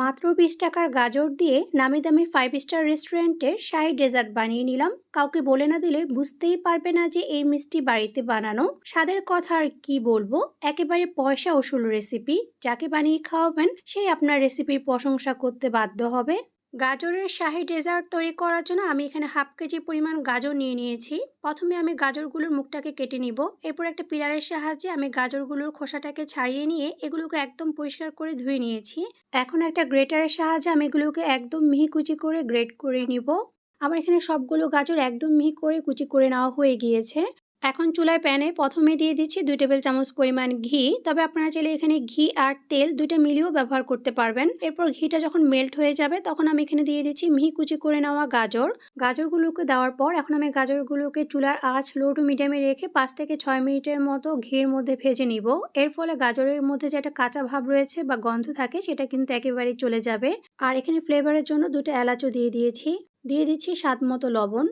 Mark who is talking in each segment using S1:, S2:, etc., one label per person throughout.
S1: মাত্র বিশ টাকার গাজর দিয়ে নামি দামি ফাইভ স্টার রেস্টুরেন্টের শাহি ডেজার্ট বানিয়ে নিলাম। কাউকে বলে না দিলে বুঝতেই পারবে না যে এই মিষ্টি বাড়িতে বানানো স্বাদের কথা আর কি বলব। একেবারে পয়সা ওসুল রেসিপি যাকে বানিয়ে খাওয়াবেন, সেই আপনার রেসিপির প্রশংসা করতে বাধ্য হবে। গাজরের শাহি ডেজার্ট তৈরি করার জন্য আমি এখানে হাফ কেজি পরিমাণ গাজর নিয়ে নিয়েছি। প্রথমে আমি গাজরগুলোর মুখটাকে কেটে নিব। এরপর একটা পিলারের সাহায্যে আমি গাজরগুলোর খোসাটাকে ছাড়িয়ে নিয়ে এগুলোকে একদম পরিষ্কার করে ধুয়ে নিয়েছি। এখন একটা গ্রেটারের সাহায্যে আমি এগুলোকে একদম মিহি কুচি করে গ্রেট করে নিব। আমার এখানে সবগুলো গাজর একদম মিহি করে কুচি করে নেওয়া হয়ে গিয়েছে। এখন চুলায় প্যানে প্রথমে দিয়ে দিচ্ছি দুই টেবিল চামচ পরিমাণ ঘি। তবে আপনারা চাইলে এখানে ঘি আর তেল দুইটা মিলিয়েও ব্যবহার করতে পারবেন। এরপর ঘিটা যখন মেল্ট হয়ে যাবে, তখন আমি এখানে দিয়ে দিচ্ছি মিহি কুচি করে নেওয়া গাজর। গাজরগুলোকে দেওয়ার পর এখন আমি গাজরগুলোকে চুলার আঁচ লো টু মিডিয়ামে রেখে পাঁচ থেকে ছয় মিনিটের মতো ঘির মধ্যে ভেজে নিব। এর ফলে গাজরের মধ্যে যে একটা কাঁচা ভাব রয়েছে বা গন্ধ থাকে, সেটা কিন্তু একেবারেই চলে যাবে। আর এখানে ফ্লেভারের জন্য দুটো এলাচও দিয়ে দিয়েছি। দিয়ে দিচ্ছি স্বাদ মতো লবণ।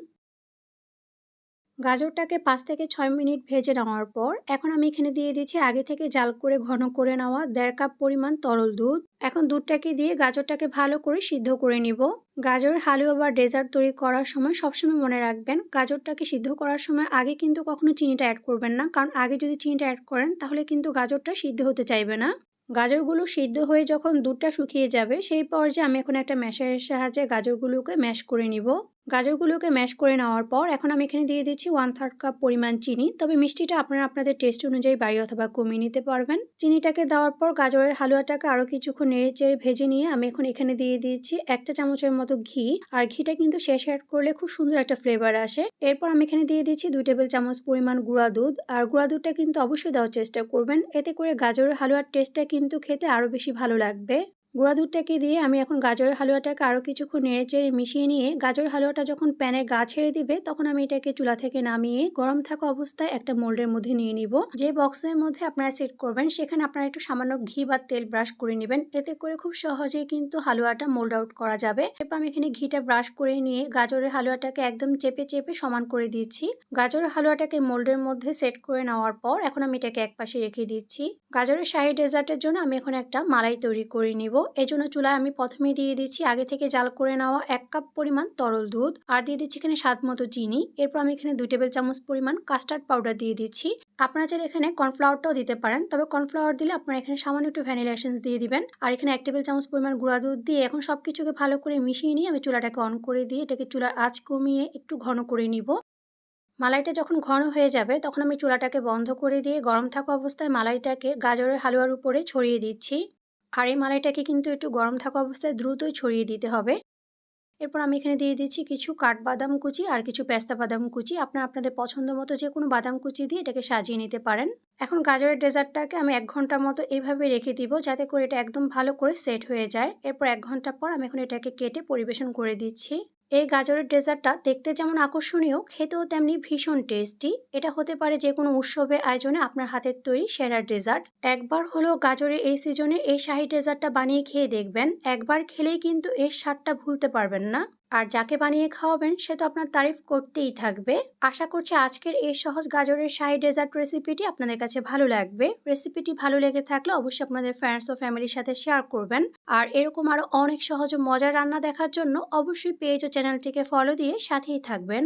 S1: গাজরটাকে পাঁচ থেকে ছয় মিনিট ভেজে নেওয়ার পর এখন আমি এখানে দিয়ে দিচ্ছি আগে থেকে জাল করে ঘন করে নেওয়া দেড় কাপ পরিমাণ তরল দুধ। এখন দুধটাকে দিয়ে গাজরটাকে ভালো করে সিদ্ধ করে নিব। গাজর হালুয়া বা ডেজার্ট তৈরি করার সময় সবসময় মনে রাখবেন, গাজরটাকে সিদ্ধ করার সময় আগে কিন্তু কখনো চিনিটা অ্যাড করবেন না, কারণ আগে যদি চিনিটা অ্যাড করেন তাহলে কিন্তু গাজরটা সিদ্ধ হতে চাইবে না। গাজরগুলো সিদ্ধ হয়ে যখন দুধটা শুকিয়ে যাবে, সেই পর্যায়ে আমি এখন একটা ম্যাশারের সাহায্যে গাজরগুলোকে ম্যাশ করে নিব। গাজরগুলোকে ম্যাশ করে নেওয়ার পর এখন আমি এখানে দিয়ে দিচ্ছি ওয়ান থার্ড কাপ পরিমাণ চিনি। তবে মিষ্টিটা আপনারা আপনাদের টেস্ট অনুযায়ী বাড়ি অথবা কমিয়ে নিতে পারবেন। চিনিটাকে দেওয়ার পর গাজরের হালুয়াটাকে আরও কিছুক্ষণ নেড়ে চেড়ে ভেজে নিয়ে আমি এখন এখানে দিয়ে দিচ্ছি একটা চামচের মতো ঘি। আর ঘিটা কিন্তু শেষ অ্যাড করলে খুব সুন্দর একটা ফ্লেভার আসে। এরপর আমি এখানে দিয়ে দিচ্ছি দুই টেবিল চামচ পরিমাণ গুঁড়া দুধ। আর গুঁড়া দুধটা কিন্তু অবশ্যই দেওয়ার চেষ্টা করবেন। এতে করে গাজরের হালুয়ার টেস্টটা কিন্তু খেতে আরও বেশি ভালো লাগবে। গুঁড়া দুধটাকে দিয়ে আমি এখন গাজরের হালুয়াটাকে আরও কিছুক্ষণ নেড়ে চেড়ে মিশিয়ে নিয়ে গাজর হালুয়াটা যখন প্যানে গা ছেড়ে দিবে, তখন আমি এটাকে চুলা থেকে নামিয়ে গরম থাকা অবস্থায় একটা মোল্ডের মধ্যে নিয়ে নিব। যে বক্সের মধ্যে আপনারা সেট করবেন, সেখানে আপনারা একটু সামান্য ঘি বা তেল ব্রাশ করে নেবেন। এতে করে খুব সহজেই কিন্তু হালুয়াটা মোল্ড আউট করা যাবে। এরপর আমি এখানে ঘিটা ব্রাশ করে নিয়ে গাজরের হালুয়াটাকে একদম চেপে চেপে সমান করে দিচ্ছি। গাজরের হালুয়াটাকে মোল্ডের মধ্যে সেট করে নেওয়ার পর এখন আমি এটাকে এক পাশে রেখে দিচ্ছি। গাজরের শাহি ডেজার্টের জন্য আমি এখন একটা মালাই তৈরি করে নিব। জন্য চুলায় আমি প্রথমে দিয়ে দিচ্ছি আগে থেকে জাল করে নেওয়া এক কাপ পরিমাণ তরল দুধ আর দিয়ে দিচ্ছি এখানে স্বাদ মতো চিনি। এরপর আমি এখানে দুই টেবিল চামচ পরিমাণ কাস্টার্ড পাউডার দিয়ে দিচ্ছি। আপনারা চাইলে এখানে কর্নফ্লাওয়ারটাও দিতে পারেন, তবে কর্নফ্লাওয়ার দিলে আপনারা এখানে সামান্য একটু ভ্যানিলা এসেন্স দিয়ে দিবেন। আর এখানে এক টেবিল চামচ পরিমাণ গুঁড়া দুধ দিয়ে এখন সব কিছুকে ভালো করে মিশিয়ে নিয়ে আমি চুলাটাকে অন করে দিয়ে এটাকে চুলার আঁচ কমিয়ে একটু ঘন করে নিব। মালাইটা যখন ঘন হয়ে যাবে তখন আমি চুলাটাকে বন্ধ করে দিয়ে গরম থাকা অবস্থায় মালাইটাকে গাজরের হালুয়ার উপরে ছড়িয়ে দিচ্ছি। আর এই মালাইটাকে কিন্তু একটু গরম থাকা অবস্থায় দ্রুতই ছড়িয়ে দিতে হবে। এরপর আমি এখানে দিয়ে দিচ্ছি কিছু কাঠবাদাম কুচি আর কিছু পেস্তা বাদাম কুচি। আপনারা আপনাদের পছন্দ মতো যে কোনো বাদাম কুচি দিয়ে এটাকে সাজিয়ে নিতে পারেন। এখন গাজরের ডেজার্টটাকে আমি এক ঘণ্টার মতো এইভাবে রেখে দিব যাতে করে এটা একদম ভালো করে সেট হয়ে যায়। এরপর এক ঘণ্টা পর আমি এখন এটাকে কেটে পরিবেশন করে দিচ্ছি। এই গাজরের ডেজার্টটা দেখতে যেমন আকর্ষণীয়, খেতেও তেমনি ভীষণ টেস্টি এটা হতে পারে যে কোনো উৎসবে আয়োজনে আপনার হাতের তৈরি সেরা ডেজার্ট। একবার হলো গাজরের এই সিজনে এই শাহি ডেজার্টটা বানিয়ে খেয়ে দেখবেন। একবার খেলেই কিন্তু এর স্বাদটা ভুলতে পারবেন না। আর যাকে বানিয়ে খাওয়াবেন সে তো আপনার তারিফ করতেই থাকবে। আশা করছি আজকের এই সহজ গাজরের শাহী ডেজার্ট রেসিপিটি আপনাদের কাছে ভালো লাগবে। রেসিপিটি ভালো লেগে থাকলে অবশ্যই আপনাদের ফ্রেন্ডস ও ফ্যামিলির সাথে শেয়ার করবেন। আর এরকম আরও অনেক সহজ মজার রান্না দেখার জন্য অবশ্যই পেজ ও চ্যানেলটিকে ফলো দিয়ে সাথেই থাকবেন।